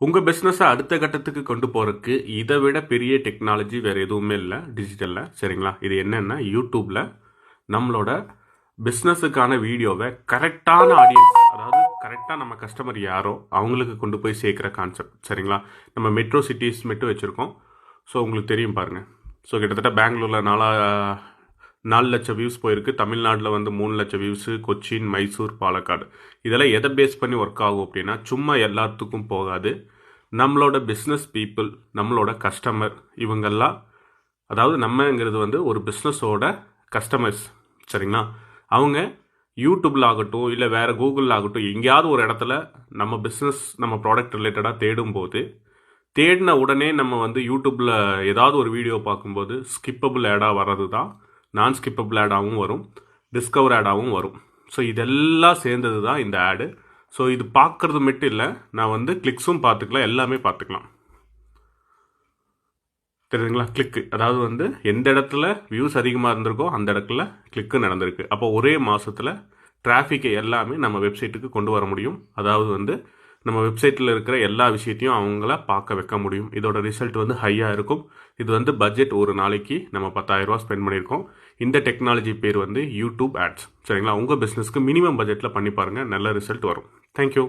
உங்கள் பிஸ்னஸை அடுத்த கட்டத்துக்கு கொண்டு போகிறதுக்கு இதை விட பெரிய டெக்னாலஜி வேறு எதுவுமே இல்லை டிஜிட்டலில் சரிங்களா? இது என்னென்னா யூடியூப்பில் நம்மளோட பிஸ்னஸுக்கான வீடியோவை கரெக்டான ஆடியன்ஸ் அதாவது கரெக்டாக நம்ம கஸ்டமர் யாரோ அவங்களுக்கு கொண்டு போய் சேர்க்குற கான்செப்ட் சரிங்களா? நம்ம மெட்ரோ சிட்டிஸ் மட்டும் வச்சுருக்கோம். ஸோ உங்களுக்கு தெரியும் பாருங்கள் ஸோ கிட்டத்தட்ட பெங்களூரில் நாலா நாலு லட்சம் வியூஸ் போயிருக்கு. தமிழ்நாட்டில் வந்து மூணு லட்சம் வியூஸு கொச்சின் மைசூர் பாலக்காடு. இதெல்லாம் எதை பேஸ் பண்ணி ஒர்க் ஆகும் அப்படின்னா சும்மா எல்லாத்துக்கும் போகாது. நம்மளோட பிஸ்னஸ் பீப்புள் நம்மளோட கஸ்டமர் இவங்கெல்லாம் அதாவது நம்மங்கிறது வந்து ஒரு பிஸ்னஸோட கஸ்டமர்ஸ் சரிங்களா? அவங்க யூடியூப்பில் ஆகட்டும் இல்லை வேறு கூகுளில் ஆகட்டும் எங்கேயாவது ஒரு இடத்துல நம்ம பிஸ்னஸ் நம்ம ப்ராடக்ட் ரிலேட்டடாக தேடும்போது தேடின உடனே நம்ம வந்து யூடியூப்பில் ஏதாவது ஒரு வீடியோ பார்க்கும்போது ஸ்கிப்பபிள் ஆடாக வர்றது தான் நான் ஸ்கிப்பபிள் ஆடாகவும் வரும் டிஸ்கவர் ஆடாகவும் வரும். ஸோ இதெல்லாம் சேர்ந்தது தான் இந்த ஆடு ஸோ இது பார்க்குறது மட்டும் இல்லை நான் வந்து கிளிக்ஸும் பார்த்துக்கலாம் எல்லாமே பார்த்துக்கலாம். தெரியுதுங்களா? கிளிக்கு அதாவது வந்து எந்த இடத்துல வியூஸ் அதிகமாக இருந்திருக்கோ அந்த இடத்துல கிளிக்கு நடந்திருக்கு. அப்போ ஒரே மாதத்தில் டிராஃபிக்கை எல்லாமே நம்ம வெப்சைட்டுக்கு கொண்டு வர முடியும். அதாவது வந்து நம்ம வெப்சைட்டில் இருக்கிற எல்லா விஷயத்தையும் அவங்கள பார்க்க வைக்க முடியும். இதோட ரிசல்ட் வந்து ஹையாக இருக்கும். இது வந்து பட்ஜெட் ஒரு நாளைக்கு நம்ம பத்தாயிரரூபா ஸ்பெண்ட் பண்ணியிருக்கோம். இந்த டெக்னாலஜி பேர் வந்து யூடியூப் ஆட்ஸ் சரிங்களா? உங்கள் பிஸ்னஸ்க்கு மினிமம் பட்ஜெட்டில் பண்ணி பாருங்கள் நல்ல ரிசல்ட் வரும். தேங்க்யூ